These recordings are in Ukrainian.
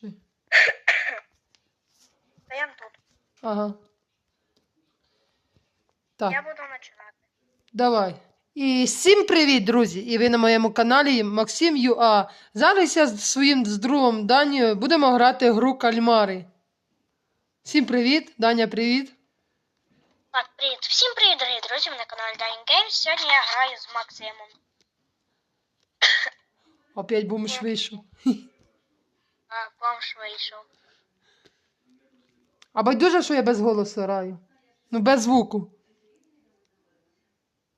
Пішли. Стоям тут. Ага. Так. Я буду починати. Давай. І всім привіт, друзі! І ви на моєму каналі Максим ЮА. Зараз я з своїм з другом Данією будемо грати гру кальмари. Всім привіт, Даня, привіт. Так, привіт. Всім привіт, дорогі друзі, на каналі Dying Games. Сьогодні я граю з Максимом. Опять бомж вийшов. А, бомж вийшов. А байдуже, що я без голосу граю. Ну, без звуку.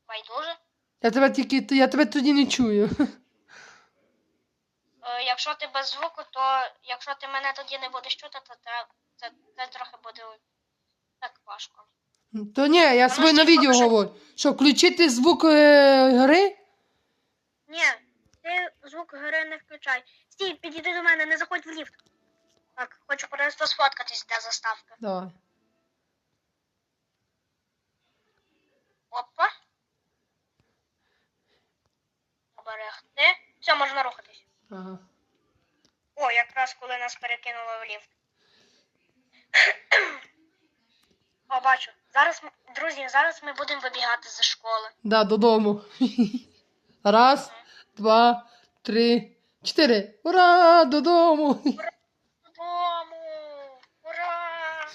Байдуже. Я тебе тільки я тебе тоді не чую. Е, якщо ти без звуку, то якщо ти мене тоді не будеш чути, то це, це, це трохи буде так важко. То ні, я Ну, своє на відео покажи. говорю. Що, включити звук е, гри? Ні, ти звук гри не включай. Стій, підійди до мене, не заходь в ліфт. Так, хочу просто сфоткатись для заставки. Давай. Опа. Оберегти. Все, можна рухатись. Ага. О, якраз коли нас перекинуло в ліфт. О, бачу. Зараз, друзі, зараз ми будемо вибігати зі школи. Да, додому. Раз, два, три, чотири. Ура! Додому! Додому! Ура!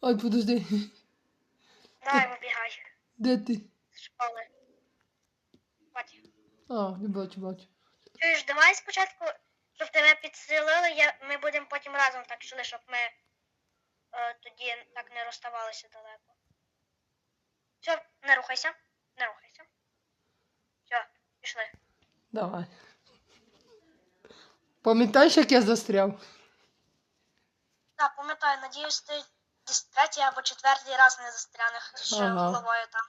Ой, подожди. Давай вибігай Де ти? з школи. Бать. А, не бачу, бачу. Чуєш, давай спочатку, щоб тебе підстрелили, я, ми будемо потім разом так йшли, щоб ми е, тоді так не розставалися далеко. Все, не рухайся, не рухайся. Все, пішли. Давай. Пам'ятаєш, як я застряв? Так, пам'ятаю, надіюсь, ти десь третій або четвертий раз не застрянеш ще Ага. головою там.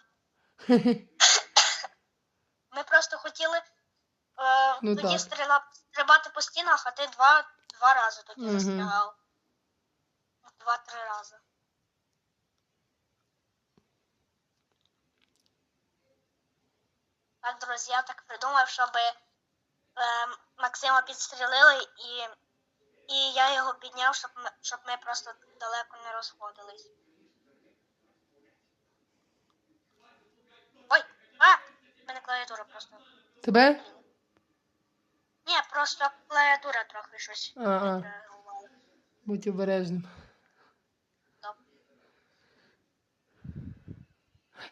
Ми просто хотіли е, Ну тоді так. стріла, стрибати по стінах, а ти два, два рази тоді Мгм. застрягав. Два-три рази. Так, друзі, я так придумав, щоб е, Максима підстрілили і, і я його підняв, щоб ми, щоб ми просто далеко не розходились. Ой! А! Мене клавіатура просто. Тебе? Ні, просто клавіатура трохи щось Ага. відреагувала. Будь обережним.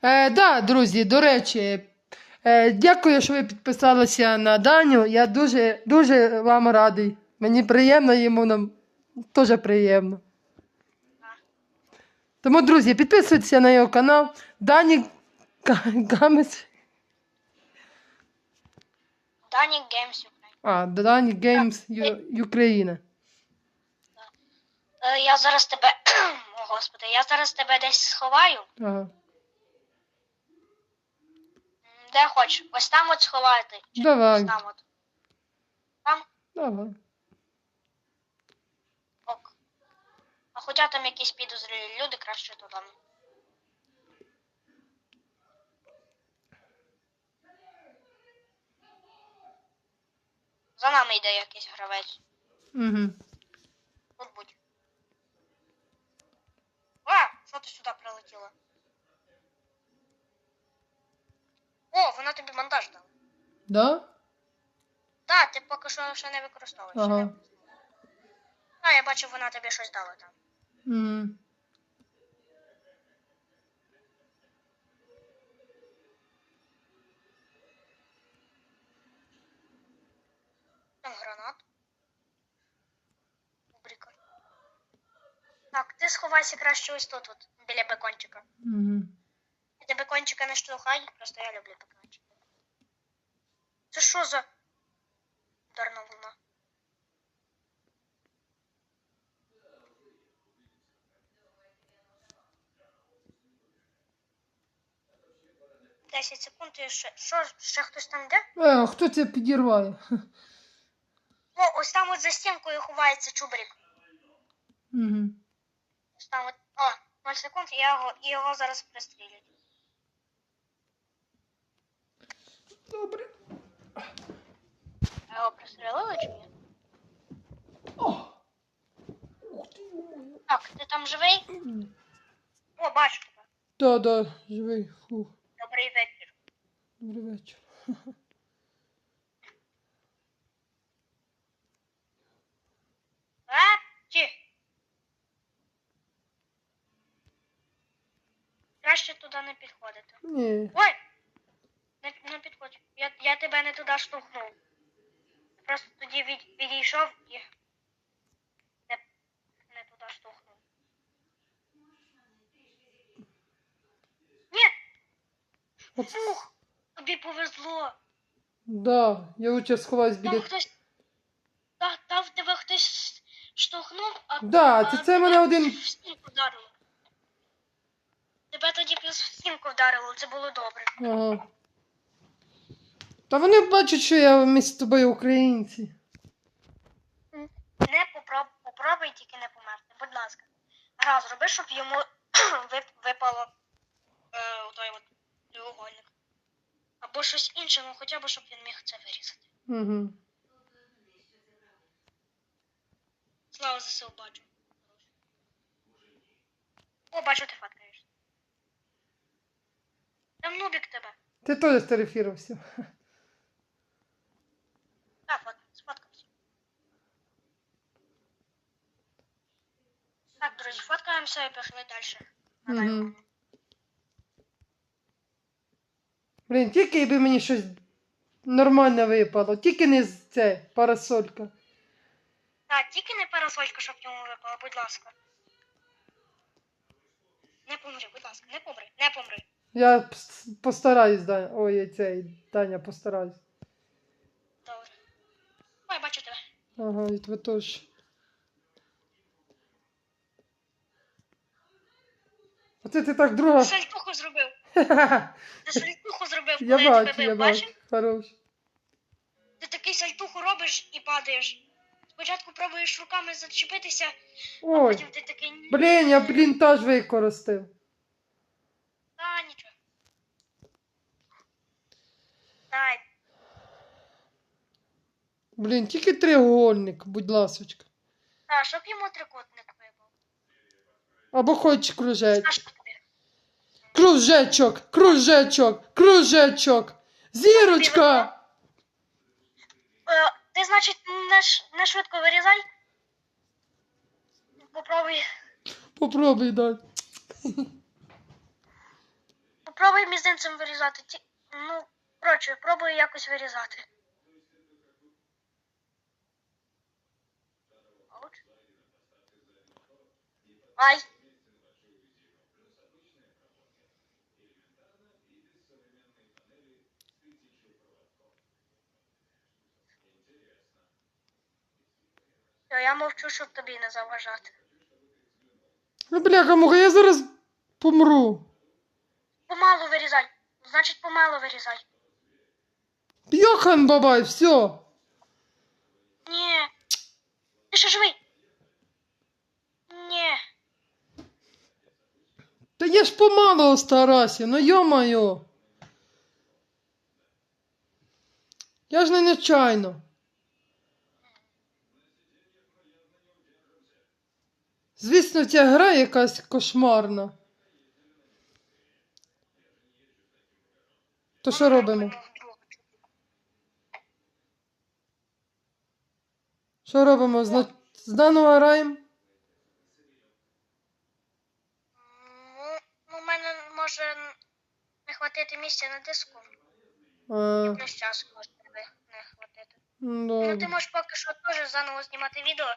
Е, да, друзі, до речі, дякую, що ви підписалися на Даню. Я дуже, дуже вам радий. Мені приємно, йому нам теж приємно. Тому, друзі, підписуйтесь на його канал. Дані Га- Гамець. Дані Ukraine. А, Дані Геймс Україна. Е, я зараз тебе. О, господи, я зараз тебе десь сховаю. Ага. Де хочеш. Ось там от сховати. Чи Давай. Ось там от. Там Давай. ок. А хоча там якісь підозрілі люди, краще то там. За нами йде якийсь гравець. Угу. Тут будь. А, що ти сюди прилетіла? О, вона тобі монтаж дала. Да? Так, ти поки що ще не використовуєш. Ага. А, я бачу, вона тобі щось дала там. Там гранат. Так, ти сховайся краще ось тут, от, біля бекончика. Угу. Ти бекончика не штовхай, просто я люблю бекончик. Це що за ударна волна? Десять секунд і ще. Що, ще хтось там йде? Е, хто це підірває? О, ось там от за стінкою ховається чубрик. Угу. Ось там от. О, 0 секунд, і його, і його зараз пристрілять. Нубок, ти там живий? О, бачу тебе. Да, да, живий. Фу, Добрий вечір. добрий вечір. А? Краще туди не підходити. Ні. Ой! Не, не підходь. Я, я тебе не туди штовхнув. Просто тоді від, відійшов і не, не туди штовхнув. Ні! От, Фух! Тобі повезло. да, я лучше сховаюсь Там біля. хтось. Та, там в тебе хтось штовхнув, а, Да, а це, це мене один. в стінку вдарило. Тебе тоді плюс в стінку вдарило, це було добре. Ага. Та вони бачать, що я між тобою українці. Не попроб... попробуй тільки не померти, будь ласка. Гра, зроби, щоб йому вип- випало е, той от. Або щось інше, ну хоча б щоб він міг це вирізати. Угу. Слава ЗСУ бачу. О, бачу, ти фоткаєш. Там нубік тебе. Ти теж стерефіровся. Так, от, сфоткався. Так, друзі, фоткаємося і пішли далі. Угу. Блін, тільки би мені щось нормальне випало, тільки не це, парасолька. Так, тільки не парасолька, щоб йому випало, будь ласка. Не помри, будь ласка, не помри, не помри. Я постараюсь, Даня. Ой, цей, Даня, постараюсь. Добре. Ой, бачу тебе. Ага, і ви теж. Оце ти так друга. Сальтуху зробив. Ти сальтуху зробив, коли Я я, тебе бачу, я бив, бачу. Хорош. Ти такий сальтуху робиш і падаєш. Спочатку пробуєш руками зачепитися, а Ой, потім ти такий. «Ні». блін, я блінтаж використав. Та нічого. Дай. Блін, тільки треугольник, будь ласочка. Та, щоб йому трикутник випав. Або хоч кружечок. Кружечок, кружечок, кружечок. Зірочка! Е, ти, значить, не, ш- не швидко вирізай. Попробуй. Попробуй дай. Попробуй мізинцем вирізати. Ті... Ну, коротше, пробуй якось вирізати. Ауч. Ай. Я мовчу, щоб тобі не заважати. Ну, бляха, муха, я зараз помру. Помалу вирізай. Значить, помалу вирізай. Йохан бабай, все. Ні. Ти ще живий? Ні. Та я ж помало старався, ну йо-моє. Я ж не нечайно. Звісно, ця гра якась кошмарна. То що робимо? Що робимо? Зна... Заново граємо? Ну, мене може не хватити місця на диску. А, Плюс часу може не, не хватити. Ну, ти можеш поки що теж заново знімати відео.